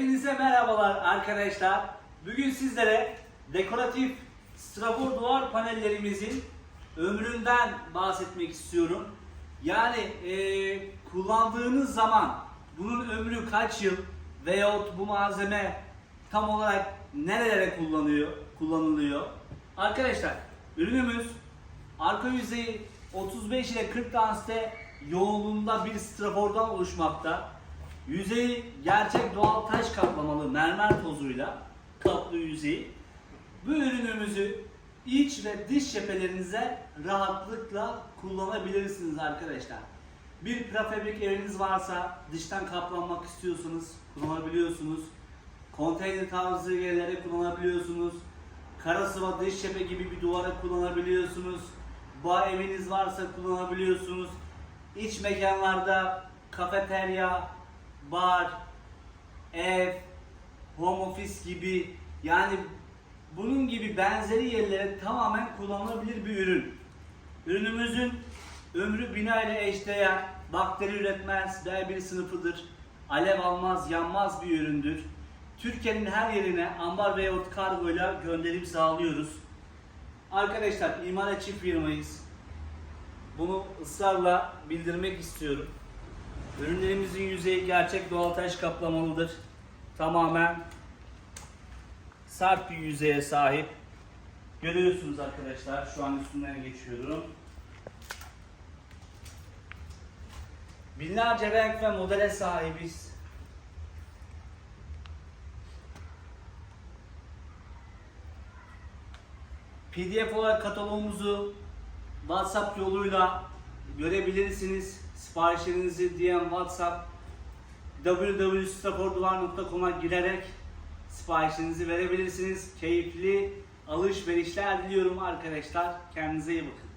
Hepinize merhabalar arkadaşlar. Bugün sizlere dekoratif strafor duvar panellerimizin ömründen bahsetmek istiyorum. Yani eee, kullandığınız zaman bunun ömrü kaç yıl veyahut bu malzeme tam olarak nerelere kullanıyor, kullanılıyor? Arkadaşlar ürünümüz arka yüzeyi 35 ile 40 danste yoğunluğunda bir strafordan oluşmakta. Yüzeyi gerçek doğal taş kaplamalı mermer tozuyla kaplı yüzeyi. Bu ürünümüzü iç ve dış cephelerinize rahatlıkla kullanabilirsiniz arkadaşlar. Bir prefabrik eviniz varsa dıştan kaplanmak istiyorsanız kullanabiliyorsunuz. Konteyner tarzı yerlere kullanabiliyorsunuz. Kara sıva dış cephe gibi bir duvara kullanabiliyorsunuz. Bar eviniz varsa kullanabiliyorsunuz. İç mekanlarda kafeterya, bar, ev, home office gibi yani bunun gibi benzeri yerlere tamamen kullanılabilir bir ürün. Ürünümüzün ömrü bina ile eşdeğer, bakteri üretmez, B1 sınıfıdır. Alev almaz, yanmaz bir üründür. Türkiye'nin her yerine ambar veyahut kargoyla gönderim sağlıyoruz. Arkadaşlar imalatçı firmayız. Bunu ısrarla bildirmek istiyorum. Ürünlerimizin yüzeyi gerçek doğal taş kaplamalıdır. Tamamen sert bir yüzeye sahip. Görüyorsunuz arkadaşlar. Şu an üstünden geçiyorum. Binlerce renk ve modele sahibiz. PDF olarak kataloğumuzu WhatsApp yoluyla görebilirsiniz. Siparişlerinizi DM WhatsApp www.staforduvar.com'a girerek siparişlerinizi verebilirsiniz. Keyifli alışverişler diliyorum arkadaşlar. Kendinize iyi bakın.